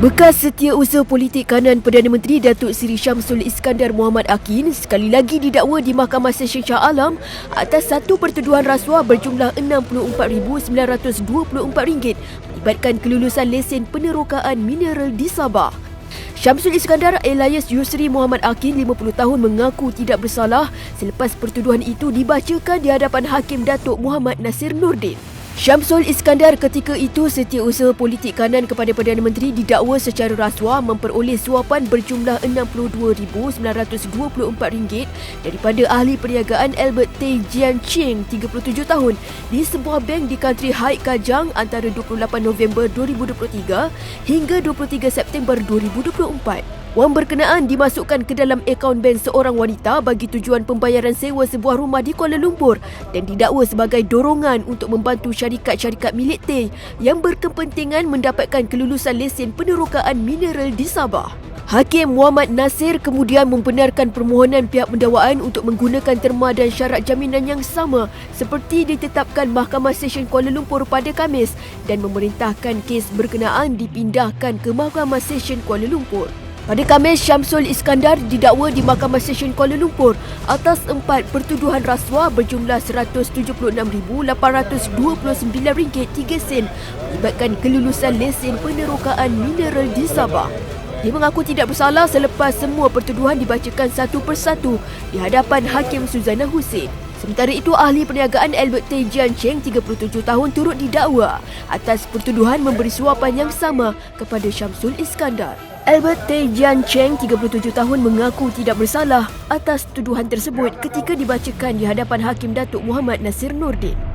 Bekas setiausaha politik kanan Perdana Menteri Datuk Seri Syamsul Iskandar Muhammad Akin sekali lagi didakwa di Mahkamah Session Shah Alam atas satu pertuduhan rasuah berjumlah RM64,924 melibatkan kelulusan lesen penerokaan mineral di Sabah. Syamsul Iskandar alias Yusri Muhammad Akin 50 tahun mengaku tidak bersalah selepas pertuduhan itu dibacakan di hadapan Hakim Datuk Muhammad Nasir Nordin. Syamsul Iskandar ketika itu setiausaha politik kanan kepada Perdana Menteri didakwa secara rasuah memperoleh suapan berjumlah RM62,924 daripada ahli perniagaan Albert Tay Jian Ching 37 tahun di sebuah bank di country High Kajang antara 28 November 2023 hingga 23 September 2024. Wang berkenaan dimasukkan ke dalam akaun bank seorang wanita bagi tujuan pembayaran sewa sebuah rumah di Kuala Lumpur dan didakwa sebagai dorongan untuk membantu syarikat-syarikat milik Tay yang berkepentingan mendapatkan kelulusan lesen penerokaan mineral di Sabah. Hakim Muhammad Nasir kemudian membenarkan permohonan pihak pendakwaan untuk menggunakan terma dan syarat jaminan yang sama seperti ditetapkan Mahkamah Session Kuala Lumpur pada Kamis dan memerintahkan kes berkenaan dipindahkan ke Mahkamah Session Kuala Lumpur. Pada Khamis, Syamsul Iskandar didakwa di Mahkamah Session Kuala Lumpur atas empat pertuduhan rasuah berjumlah RM176,829.3 sen melibatkan kelulusan lesen penerokaan mineral di Sabah. Dia mengaku tidak bersalah selepas semua pertuduhan dibacakan satu persatu di hadapan Hakim Suzana Hussein. Sementara itu, ahli perniagaan Albert Tay Jian Cheng, 37 tahun turut didakwa atas pertuduhan memberi suapan yang sama kepada Syamsul Iskandar. Albert Tay Jian Cheng, 37 tahun mengaku tidak bersalah atas tuduhan tersebut ketika dibacakan di hadapan Hakim Datuk Muhammad Nasir Nordin.